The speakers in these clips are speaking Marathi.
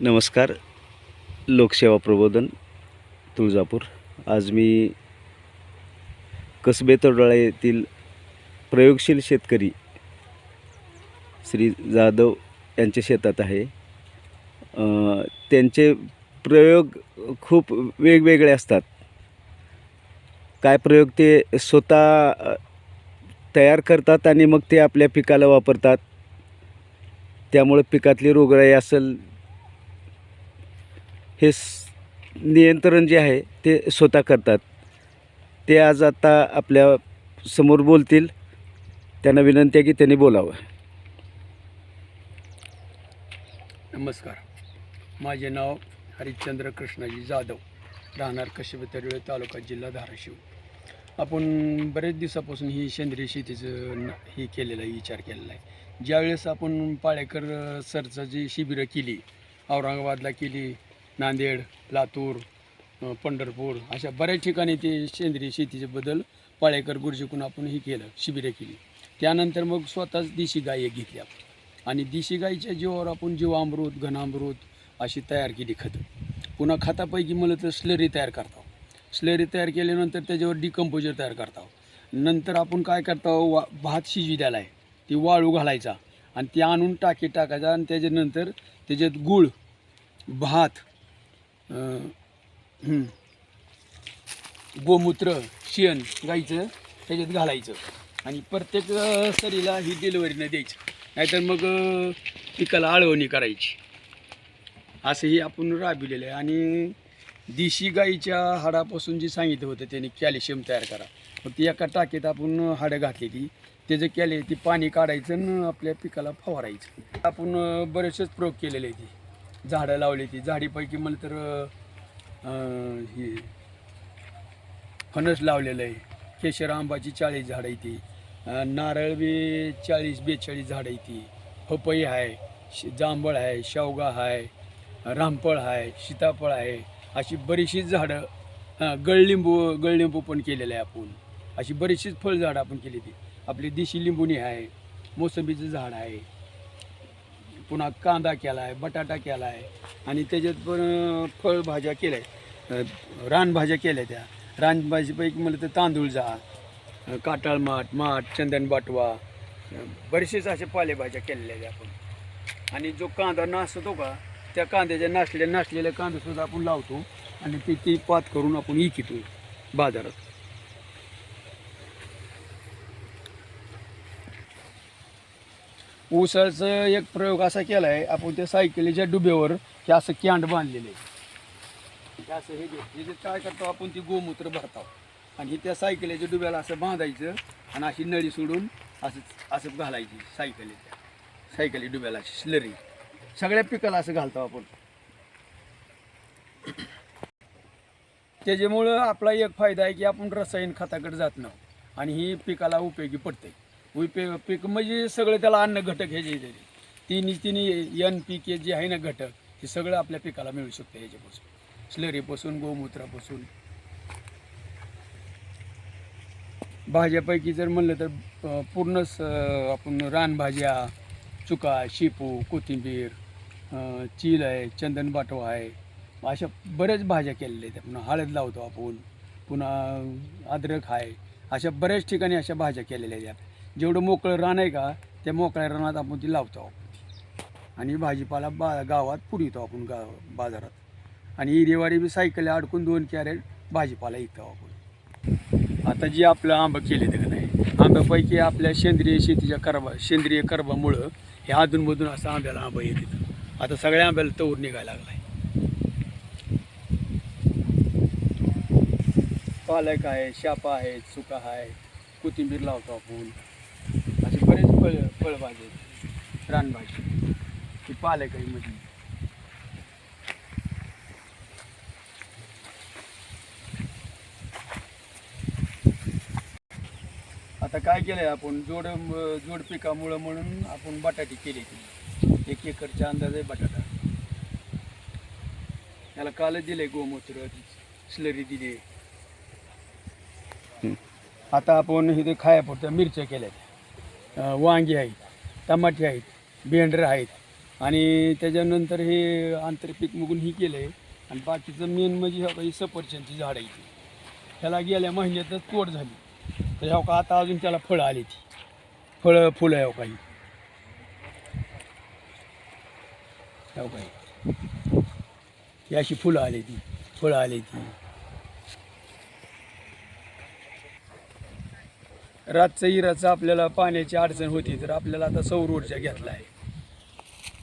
नमस्कार लोकसेवा प्रबोधन तुळजापूर. आज मी कसबे तोडाळा येथील प्रयोगशील शेतकरी श्री जाधव यांच्या शेतात आहे. त्यांचे प्रयोग खूप वेगवेगळे असतात. काय प्रयोग ते स्वतः तयार करतात आणि मग ते आपल्या पिकाला वापरतात. त्यामुळे पिकातली रोगराई असेल हे स- नियंत्रण जे आहे ते स्वतः करतात. ते आज आता आपल्यासमोर बोलतील. त्यांना विनंती आहे की त्यांनी बोलावं. नमस्कार. माझे नाव हरिश्चंद्र कृष्णाजी जाधव राहणार कश्यप तर्वे तालुका जिल्हा धाराशिव. आपण बरेच दिवसापासून ही सेंद्रिय शेतीचं हे केलेलं आहे विचार केलेला आहे. ज्यावेळेस आपण पाळेकर सरचं जी शिबिरं केली औरंगाबादला केली नांदेड लातूर पंढरपूर अशा बऱ्याच ठिकाणी ते सेंद्रिय शेतीचे बदल पाळेकर गुरुजीकडून आपण हे केलं शिबिरं केली. त्यानंतर मग स्वतःच देशी गाय एक घेतली आपण. आणि देशी गाईच्या जीवावर आपण जीवामृत घनामृत अशी तयार केली खतं. पुन्हा खतापैकी म्हणलं तर स्लरी तयार करतो हो. स्लरी तयार केल्यानंतर त्याच्यावर डिकम्पोजर तयार करतो हो. नंतर आपण काय करतो हो, वा भात शिजवी द्यायला आहे. ती वाळू घालायचा आणि ते आणून टाकी टाकायचा आणि त्याच्यानंतर त्याच्यात गूळ भात गोमूत्र शेण गाईचं त्याच्यात घालायचं. आणि प्रत्येक सरीला ही डिलिव्हरीनं द्यायचं. नाहीतर मग पिकाला आळवणी करायची. असंही आपण राबविलेलं आहे. आणि देशी गाईच्या हाडापासून जे सांगितलं होतं त्याने कॅल्शियम तयार करा. मग ती एका टाकीत आपण हाडं घातली ती त्याचं कॅले ती पाणी काढायचं आणि आपल्या पिकाला फवारायचं. आपण बरेचसेच प्रयोग केलेले आहे ती झाडं लावली ती. झाडीपैकी म्हणलं तर ही फणस लावलेलं आहे. केशर आंबाची चाळीस झाडं आहे ती. नारळ बी चाळीस बेचाळीस झाडं आहे ती. पपई आहे श- जांभळ आहे शेवगा आहे रामफळ आहे सीताफळ आहे. अशी बरीचशीच झाडं हां गळलिंबू गळलिंबू पण केलेलं आहे आपण. अशी बरीचशीच फळझाडं आपण केली ती. आपली देशी लिंबूनी आहे मोसंबीचं झाड आहे. पुन्हा कांदा केला आहे बटाटा केला आहे आणि त्याच्यात पण फळभाज्या केल्या आहेत रानभाज्या केल्या त्या. रानभाजीपैकी म्हणलं तर तांदूळ जा काटाळ माठ माठ चंदन बाटवा बरेचसेच अशा पालेभाज्या केलेल्या आहेत आपण. आणि जो कांदा नासतो का त्या कांद्याच्या नासलेल्या नासलेल्या कांदासुद्धा आपण लावतो आणि ती ती पात करून आपण विकतो बाजारात. ऊसाचं एक प्रयोग असा केला आहे आपण त्या सायकलीच्या डुब्यावर हे असं कॅन्ड बांधलेलं आहे. हे असं हे घे हे जे काय करतो आपण ती गोमूत्र भरतो. आणि त्या सायकलीच्या डुब्याला असं बांधायचं आणि अशी नळी सोडून असं असं घालायची सायकलीच्या सायकली डुब्याला अशी स्लरी. सगळ्या पिकाला असं घालतो आपण. त्याच्यामुळं आपला एक फायदा आहे की आपण रसायन खताकडे जात नाही आणि ही पिकाला उपयोगी पडते. उपयोग पीक म्हणजे सगळं त्याला अन्न घटक हे जे जे तिन्ही तिन्ही एन पी के जे आहे ना घटक हे सगळं आपल्या पिकाला मिळू शकतं ह्याच्यापासून. स्लरीपासून गोमूत्रापासून. भाज्यापैकी जर म्हणलं तर अं, पूर्णच आपण रानभाज्या चुका शेपू कोथिंबीर अं, चील आहे चंदन बाटवा आहे अशा बऱ्याच भाज्या केलेल्या आहेत. पुन्हा हळद लावतो आपण पुन्हा अद्रक आहे अशा बऱ्याच ठिकाणी अशा भाज्या केलेल्या आहेत. जेवढं मोकळं रान आहे का त्या मोकळ्या रानात आपण ती लावतो आपण आणि भाजीपाला बा गावात पुरवतो आपण गाव बाजारात. आणि इरेवारी बी सायकल अडकून दोन कॅरेट भाजीपाला विकतो आपण. आता जी आपलं आंबं केले ते नाही आंब्यापैकी आपल्या सेंद्रिय शेतीच्या करबा सेंद्रिय करबामुळं हे अधूनमधून असं आंब्याला आंबा येते आता सगळ्या आंब्याला तवर निघायला लागला आहे पालक आहे शापा आहे चुका आहे कोथिंबीर लावतो आपण. असे बरेच फळ फळभाजी आहेत. रानभाजी. ती आहे मध्ये आता काय केलंय आपण? जोड जोड पिकामुळं म्हणून आपण बटाटी केली ती एक एकरच्या अंदाजे बटाटा. त्याला कालच दिलंय गोमूत्र स्लरी दिली. आता आपण इथे खायापुरत्या मिरच्या केल्यात. अं, वांगी आहेत टमाटे आहेत भेंडरं आहेत आणि त्याच्यानंतर हे आंतरपीक मुगून ही केलं आहे आणि बाकीचं मेन म्हणजे ह्या काही सफरचंदची झाडं इथे ह्याला गेल्या महिन्यातच तोड झाली. तर ह्या का आता अजून त्याला फळं आली ती. फळं फुलं ह्या काही. ह्या काही. ही अशी फुलं आली ती फळं आली ती. रातचं इराचं आपल्याला पाण्याची अडचण होती तर आपल्याला आता सौर ऊर्जा घेतला आहे.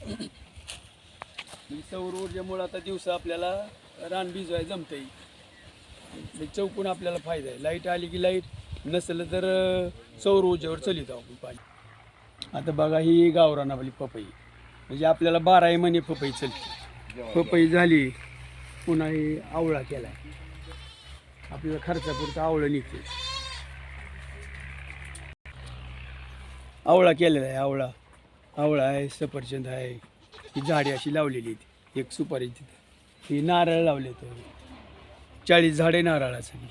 म्हणजे सौर ऊर्जेमुळे आता दिवसा आपल्याला रान भिजवाय जमतं येईल म्हणजे चौकून आपल्याला फायदा आहे. लाइट आली की लाइट नसलं तर सौर ऊर्जेवर चलित आपण पाणी. आता बघा ही गावरान आपली पपई. म्हणजे आपल्याला बाराही महिने पपई चलते. पपई झाली पुन्हा ही आवळा केला आपल्याला खर्चापुरता आवळं निघते आवळा केलेला आहे आवळा. आवळा आहे सफरचंद आहे. ही झाडे अशी लावलेली आहेत एक सुपारी तिथं. ही नारळ लावले तर चाळीस झाडे नारळासाठी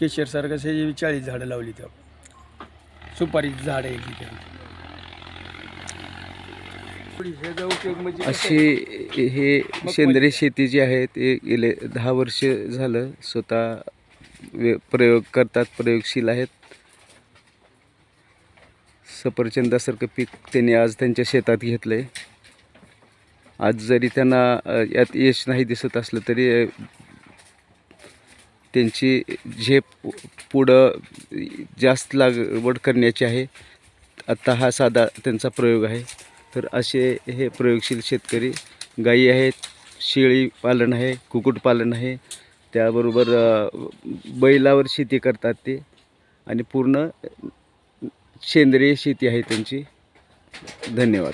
केशरसारखं असे चाळीस झाडं लावली तर. सुपारी झाडं आहे तिथे. ह्याचा उपयोग म्हणजे अशी हे सेंद्रिय शेती जी आहे ते गेले दहा वर्ष झालं. स्वतः प्रयोग करतात प्रयोगशील आहेत. सफरचंदासारखं पीक त्यांनी आज त्यांच्या शेतात घेतलं आहे आज जरी त्यांना यात यश नाही दिसत असलं तरी त्यांची झेप पुढं जास्त लागवड करण्याची आहे आत्ता हा साधा त्यांचा प्रयोग आहे. तर असे हे प्रयोगशील शेतकरी गायी आहेत शेळी पालन आहे कुक्कुटपालन आहे. त्याबरोबर बैलावर शेती करतात ते. आणि पूर्ण सेंद्रिय शेती आहे त्यांची. धन्यवाद.